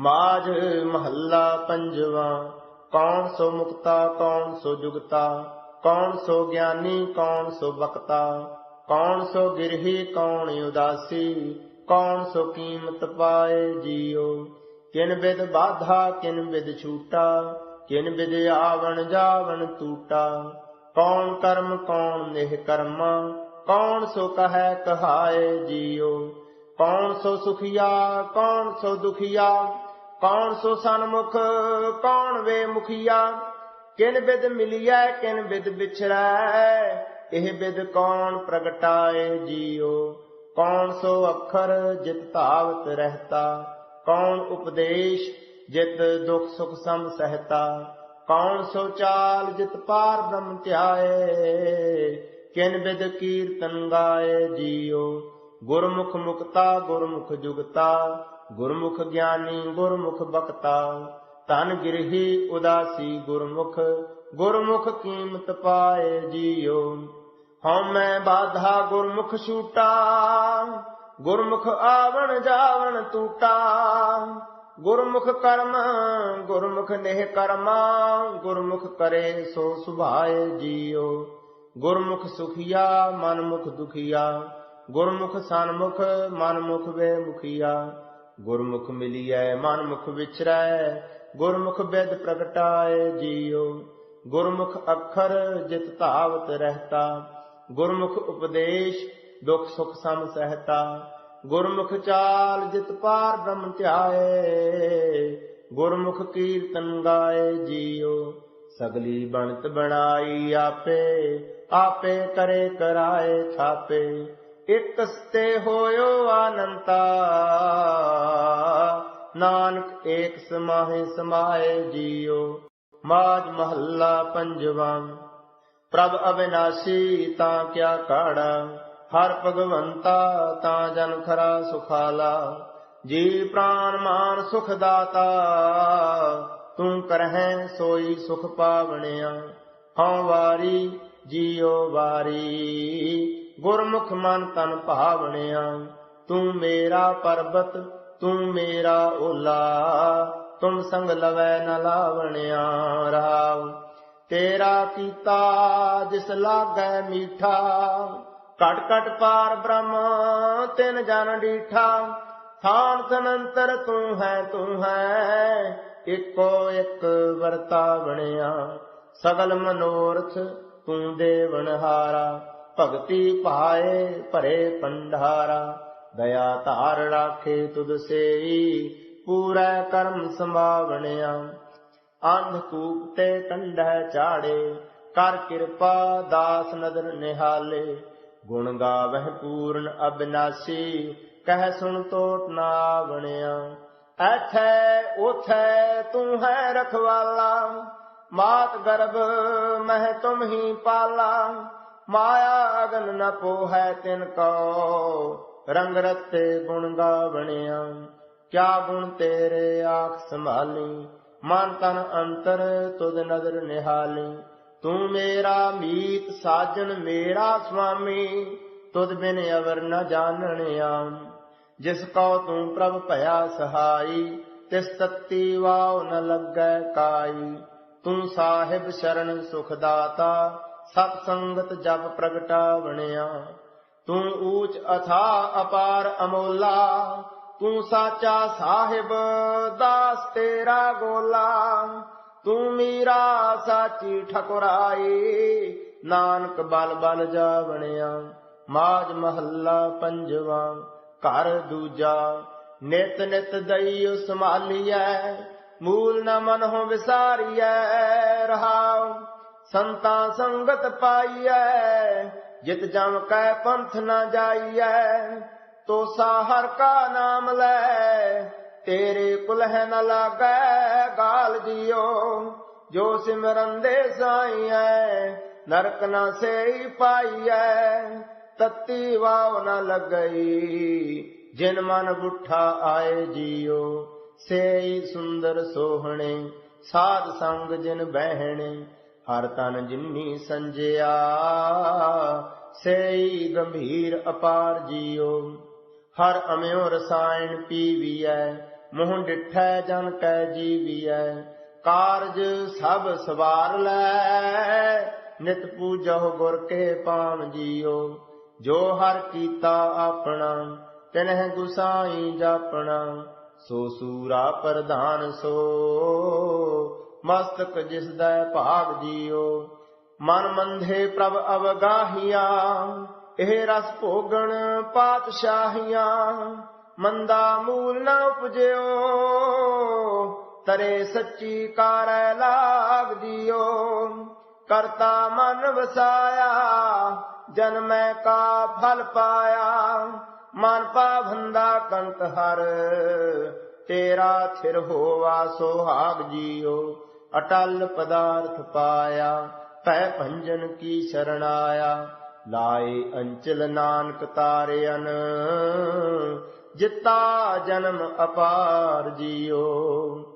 ਮਾਝ ਮਹੱਲਾ ਪੰਜਵਾ, ਕੌਣ ਸੋ ਮੁਕਤਾ, ਕੌਣ ਸੋ ਜੁਗਤਾ, ਕੌਣ ਸੋ ਗਿਆਨੀ, ਕੌਣ ਸੋ ਬਖਤਾ ਕੌਣ ਸੋ ਗਿਰਹੀ, ਕੌਣ ਉਦਾਸੀ, ਕੌਣ ਸੋ ਕੀਮਤ ਪਾਏ ਜੀਓ। ਕਿਨ ਬਿਦ ਬਾਧਾ, ਕਿਨ ਬਿਦ ਛੂਟਾ, ਕਿਨ ਬਿਦ ਆਵਣ ਜਾਵਣ ਟੂਟਾ ਕੌਣ ਕਰਮ, ਕੌਣ ਨਿਹ ਕਰਮਾ, ਕੌਣ ਸੋ ਕਹੈ ਕਹਾਏ ਜੀਓ। ਕੌਣ ਸੋ ਸੁਖੀਆ, ਕੌਣ ਸੋ ਦੁਖੀਆ ਕੌਣ ਸੋ ਸਨਮੁਖ, ਕੌਣ ਵੇ ਮੁਖੀਆ? ਕਿਨ ਬਿਦ ਮਿਲਿਆ ਕਿਨ ਬਿਦ ਵਿਛੜੈ? ਇਹ ਬਿਦ ਕੌਣ ਪ੍ਰਗਟਾਏ ਜੀਓ ਕੌਣ ਸੋ ਅੱਖਰ ਜਿਤ ਧਾਵਤ ਰਹਤਾ? ਕੌਣ ਉਪਦੇਸ਼ ਜਿਤ ਦੁਖ ਸੁਖ ਸਮ ਸਹਤਾ? ਕੌਣ ਸੋ ਚਾਲ ਜਿਤ ਪਾਰ ਬ੍ਰਹਮ ਧਿਆਏ? ਕਿਨ ਬਿਦ ਕੀਰਤਨ ਗਾਏ ਜੀਓ ਗੁਰਮੁਖ ਮੁਕਤਾ, ਗੁਰਮੁਖ ਜੁਗਤਾ। ਗੁਰਮੁਖ ਗਿਆਨੀ, ਗੁਰਮੁਖ ਬਖਤਾ। ਤਨ ਗਿਰਹੀ ਉਦਾਸੀ ਗੁਰਮੁਖ ਗੁਰਮੁਖ ਕੀਮਤ ਪਾਏ ਜੀਓ ਹਉਮੈ ਬਾਧਾ ਗੁਰਮੁਖ ਛੂਟਾ, ਗੁਰਮੁਖ ਆਵਣ ਜਾਵਣ ਟੂਟਾ ਗੁਰਮੁਖ ਕਰਮ, ਗੁਰਮੁਖ ਨੇਹ ਕਰਮਾ, ਗੁਰਮੁਖ ਕਰੇ ਸੋ ਸੁਭਾਏ ਜੀਓ ਗੁਰਮੁਖ ਸੁਖੀਆ, ਮਨਮੁਖ ਦੁਖੀਆ। ਗੁਰਮੁਖ ਸਨਮੁਖ, ਮਨਮੁਖ ਵੇ ਮੁਖੀਆ ਗੁਰਮੁਖ ਮਿਲੀਐ, ਮਨਮੁਖ ਵਿਚਰੈ ਗੁਰਮੁਖ ਬਿਦ ਪ੍ਰਗਟਾਏ ਜੀਓ ਗੁਰਮੁਖ ਅੱਖਰ ਜਿਤ ਧਾਵਤ ਰਹਤਾ, ਗੁਰਮੁਖ ਉਪਦੇਸ਼ ਦੁਖ ਸੁਖ ਸਮ ਸਹਤਾ। ਗੁਰਮੁਖ ਚਾਲ ਜਿਤ ਪਾਰ ਬ੍ਰਹਮ ਧਿਆਏ, ਗੁਰਮੁਖ ਕੀਰਤਨ ਗਾਏ ਜੀਓ ਸਗਲੀ ਬਣਤ ਬਣਾਈ ਆਪੇ ਆਪੇ ਕਰੇ ਕਰਾਏ ਥਾਪੇ। ਇਕ ਸਤੇ ਹੋਇਓ ਆਨੰਤਾ। ਨਾਨਕ ਏਕ ਸਮਾਹੇ ਸਮਾਏ ਜੀਓ ਮਾਜ ਮਹੱਲਾ ਪੰਜਵਾ। ਪ੍ਰਭ ਅਵਿਨਾਸੀ ਤਾਂ ਕਿਆ ਕਾੜਾ, ਹਰ ਭਗਵੰਤਾ ਤਾਂ ਜਨ ਖਰਾ ਸੁਖਾਲਾ। ਜੀ ਪ੍ਰਾਨ ਮਾਨ ਸੁਖ ਦਾਤਾ ਤੂੰ ਕਰਹਿ ਸੋਈ ਸੁਖ ਪਾਵਣਿਆ। ਹਉ ਵਾਰੀ ਜੀਉ ਵਾਰੀ। ਗੁਰਮੁਖ ਮਨ ਤਨ ਭਾਵਣਿਆ, ਤੂੰ ਮੇਰਾ ਪਰਬਤ, ਤੂੰ ਮੇਰਾ ਓਲਾ, ਤੁਮ ਸੰਗ ਲਵੈ ਨ ਲਾਵਣਿਆ ਰਾਵ ਤੇਰਾ ਕੀਤਾ ਜਿਸ ਲਾਗੈ ਮੀਠਾ ਕਟ ਕਟ ਪਾਰ ਬ੍ਰਹਮ, ਤਿਨ ਜਨ ਡੀਠਾ। ਥਾਨ ਤਨੰਤਰ ਤੂੰ ਹੈ ਤੂੰ ਹੈ, ਇੱਕੋ ਇੱਕ ਵਰਤਾ ਬਣਿਆ। ਸਗਲ ਮਨੋਰਥ ਤੂੰ ਦੇਵਨਹਾਰਾ। ਭਗਤੀ ਪਾਏ ਭਰੇ ਪੰਡਾਰਾ, ਦਇਆ ਧਾਰ ਰਾਖੇ ਤੁਧ ਸੇਈ, ਪੂਰਾ ਕਰਮ ਸੰਭਾਵਣਿਆ। ਅੰਧ ਕੂਪ ਤੇ ਕੰਢੈ ਚਾੜੇ ਕਰ ਕਿਰਪਾ ਦਾਸ ਨਦਰ ਨਿਹਾਲੇ। ਗੁਣ ਗਾਵਹਿ ਪੂਰਨ ਅਬਨਾਸੀ, ਕਹਿ ਸੁਣ ਤੋਟ ਨਾ ਬਣਿਆ ਐਥੈ ਉਥੈ ਤੂੰ ਹੈ ਰਖਵਾਲਾ, ਮਾਤ ਗਰਭ ਮਹਿ ਤੁਮ ਹੀ ਪਾਲਾ। ਮਾਇਆ ਅਗਨ ਨ ਪੋਹੈ ਤਿਨ ਕੋ। ਰੰਗ ਰਤੇ ਗੁਣ ਗਾਵਣਿਆ, ਕਿਆ ਗੁਣ ਤੇਰੇ ਆਖ ਸੰਭਾਲੀ? ਮਨ ਤਨ ਅੰਤਰ ਤੁਧ ਨਦਰ ਨਿਹਾਲੀ। ਤੂੰ ਮੇਰਾ ਮੀਤ ਸਾਜਣ ਮੇਰਾ ਸੁਆਮੀ, ਤੁਧ ਬਿਨ ਅਵਰ ਨ ਜਾਣਣਿਆ। ਜਿਸ ਕੋ ਤੂੰ ਪ੍ਰਭ ਭਇਆ ਸਹਾਈ, ਤਿਸ ਤਤੀ ਵਾਉ ਨ ਲੱਗੈ ਕਾਈ। ਤੂੰ ਸਾਹਿਬ ਸ਼ਰਨ ਸੁਖ ਦਾਤਾ ਸਤ ਸੰਗਤ ਜਪ ਪ੍ਰਗਟਾ ਬਣਿਆ। ਤੂੰ ਊਚ ਅਥਾ ਅਪਾਰ ਅਮੋਲਾ। ਤੂੰ ਸਾਚਾ ਸਾਹਿਬ, ਦਾਸ ਤੇਰਾ ਗੋਲਾ। ਤੂੰ ਮੀਰਾ ਸਾਚੀ ਠਕੁਰਾਈ। ਨਾਨਕ ਬਲ ਬਲ ਜਾ ਬਣਿਆ। ਮਾਜ ਮਹੱਲਾ ਪੰਜਵਾ, ਘਰ ਦੂਜਾ। ਨਿਤ ਨਿਤ ਦਈਉ ਸੰਭਾਲੀਐ ਮੂਲ ਨ ਮਨ ਹੋ ਵਿਸਾਰੀਐ। ਰਹਾਉ ਸੰਤਾ ਸੰਗਤ ਪਾਈਐ, ਜਿਤ ਜਮ ਕੈ ਪੰਥ ਨ ਜਾਈਐ। ਤੋਸਾ ਹਰ ਕਾ ਨਾਮ ਲੈ, ਤੇਰੇ ਕੁਲਹ ਨ ਲਾਗੈ ਗਾਲ ਜਿਉ ਜੋ ਸਿਮਰਨ ਦੇ ਸਾਈਐ, ਨਰਕ ਨਾ ਸੇਈ ਪਾਈਐ। ਤਤੀ ਵਾਵ ਨ ਲੱਗਈ, ਜਿਨ ਮਨ ਬੁੱਠਾ ਆਏ ਜੀਉ ਸੇਈ ਸੁੰਦਰ ਸੋਹਣੇ, ਸਾਧ ਸੰਗ ਜਿਨ ਬਹਿਣੇ ਹਰ ਤਨ ਜਿਨੀ ਸੰਜਿਆ, ਸੇਈ ਗੰਭੀਰ ਅਪਾਰ ਜੀਉ। ਹਰ ਅਮਿਓ ਰਸਾਇਣ ਪੀਵੀਐ, ਮੋਹ ਡਿਠੈ ਜਨ ਕੈ ਜੀਵੀਐ। ਕਾਰਜ ਸਭ ਸਵਾਰ ਲੈ, ਨਿਤ ਪੂਜਹੁ ਗੁਰ ਕੇ ਪਾਣ ਜੀਓ ਜੋ ਹਰ ਕੀਤਾ ਆਪਣਾ, ਤਿਨਹਿ ਗੁਸਾਈ ਜਾਪਣਾ। ਸੋ ਸੂਰਾ ਪ੍ਰਧਾਨ ਸੋ ਮਸਤਕ ਜਿਸਦਾ ਭਾਗ ਜੀਓ। ਮਨ ਮੰਧੇ ਪ੍ਰਭ ਅਵਗਾਹੀਆ, ਇਹ ਰਸ ਭੋਗਣ ਪਾਤਸ਼ਾਹੀਆਂ। ਮੰਦਾ ਮੂਲ ਨਾ ਉਪਜਿਓ, ਤਰੇ ਸੱਚੀ ਕਾਰੈ ਲਾਗ ਦਿਓ ਕਰਤਾ ਮਨ ਵਸਾਇਆ ਜਨਮੈ ਕਾ ਫਲ ਪਾਇਆ। ਮਨ ਪਾਵੰਦਾ ਕੰਤ ਹਰ, ਤੇਰਾ ਥਿਰ ਹੋਵਾ ਸੁਹਾਗ ਜੀਓ। ਅਟਲ ਪਦਾਰਥ ਪਾਇਆ ਪੈ ਭੰਜਨ ਕੀ ਸ਼ਰਣ ਆਇਆ, ਲਾਏ ਅੰਚਲ ਨਾਨਕ ਤਾਰਿਅਨ ਜਿਤਾ ਜਨਮ ਅਪਾਰ ਜੀਓ